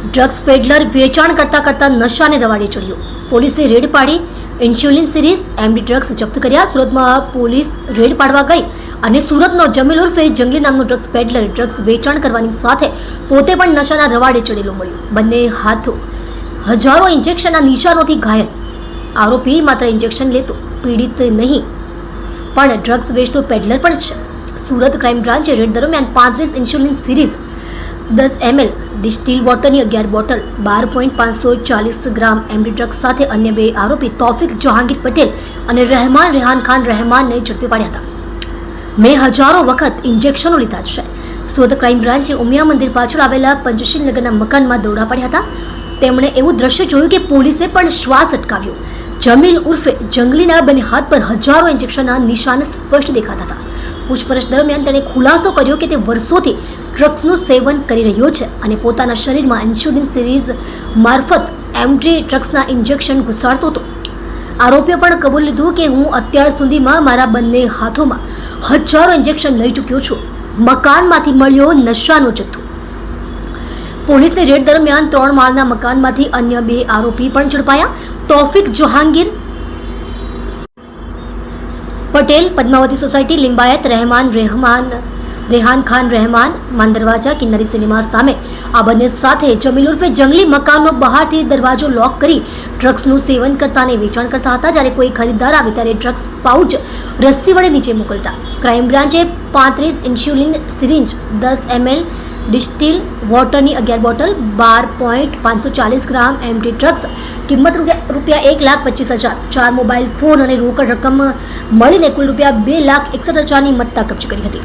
Drugs peddler વેચાણ કરતા કરતા નશાને રવાડે ચડ્યો. પોલીસે રેડ પાડી ઇન્સ્યુલિન સિરીઝ, એમડી ડ્રગ્સ જપ્ત કર્યા. સુરતમાં પોલીસ રેડ પાડવા ગઈ અને સુરતનો જમીલ ઉર્ફે જંગલી નામનો ડ્રગ્સ પેડલર ડ્રગ્સ વેચાણ કરવાની સાથે પોતે પણ નશાના રવાડે ચડેલો મળ્યો. બંને હાથો હજારો ઇન્જેક્શનના નિશાનોથી ઘાયલ. આરોપી માત્ર ઇન્જેક્શન લેતો, પીડિત નહીં, પણ ડ્રગ્સ વેચતો પેડલર પણ છે. સુરત ક્રાઇમ બ્રાન્ચે રેડ દરમિયાન પાંત્રીસ ઇન્સ્યુલિન સિરીઝ દસ એમએલ ડિસ્ટિલ વોટરની અગિયાર બોટલ બાર પોઈન્ટ પાંચસો ચાલીસ ગ્રામ એમડી ડ્રગ્સ સાથે અન્ય બે આરોપી તોફિક જહાંગીર પટેલ અને રહેમાન રેહાન ખાન રહેમાનને ઝડપી પાડ્યા હતા. મેં હજારો વખત ઇન્જેક્શનો લીધા છે. સુરત ક્રાઇમ બ્રાન્ચે ઉમિયા મંદિર પાછળ આવેલા પંચશીલ નગરના મકાનમાં દોડા પડ્યા હતા. તેમણે એવું દ્રશ્ય જોયું કે પોલીસે પણ શ્વાસ અટકાવ્યો. જમીલ ઉર્ફે જંગલીના બંને હાથ પર હજારો ઇન્જેક્શનના નિશાન સ્પષ્ટ દેખાતા હતા. પૂછપરછ દરમિયાન તેણે ખુલાસો કર્યો કે તે વર્ષોથી ડ્રગ્સનું સેવન કરી રહ્યો છે અને પોતાના શરીરમાં ઇન્સ્યુલિન સિરીઝ મારફત એમડી ડ્રગ્સના ઇન્જેક્શન ઘુસાડતો હતો. આરોપીએ પણ કબૂલ લીધું કે હું અત્યાર સુધીમાં મારા બંને હાથોમાં હજારો ઇન્જેક્શન લઈ ચૂક્યો છું. મકાનમાંથી મળ્યો નશાનો જથ્થો. પોલીસની રેડ દરમિયાન ત્રણ માળના મકાનમાંથી અન્ય બે આરોપી પણ ઝડપાયા. તોફિક જહાંગીર પટેલ, પદ્માવતી સોસાયટી, લિંબાયત, રહેમાન રહેમાન રેહાન ખાન રહેમાન માન દરવાજા કિન્નરી સિનેમા સામે આ બંને સાથે જમીલ ઉર્ફે જંગલી મકાનનો બહારથી દરવાજો લોક કરી ડ્રગ્સનું સેવન કરતા અને વેચાણ કરતા હતા જ્યારે કોઈ ખરીદદાર આવે ત્યારે ડ્રગ્સ પાઉચ રસ્સી વડે નીચે મોકલતા. ક્રાઇમ બ્રાન્ચે પાંત્રીસ ઇન્સ્યુલિન સિરિંજ દસ એમએલ ડિસ્ટિલ વોટરની અગિયાર બોટલ, બાર પોઈન્ટ પાંચસો ચાલીસ ગ્રામ એમટી ડ્રગ્સ કિંમત રૂપિયા એક લાખ પચીસ હજાર, ચાર મોબાઈલ ફોન અને રોકડ રકમ મળીને કુલ રૂપિયા બે લાખ એકસઠ હજારની મત્તા કબજે કરી હતી.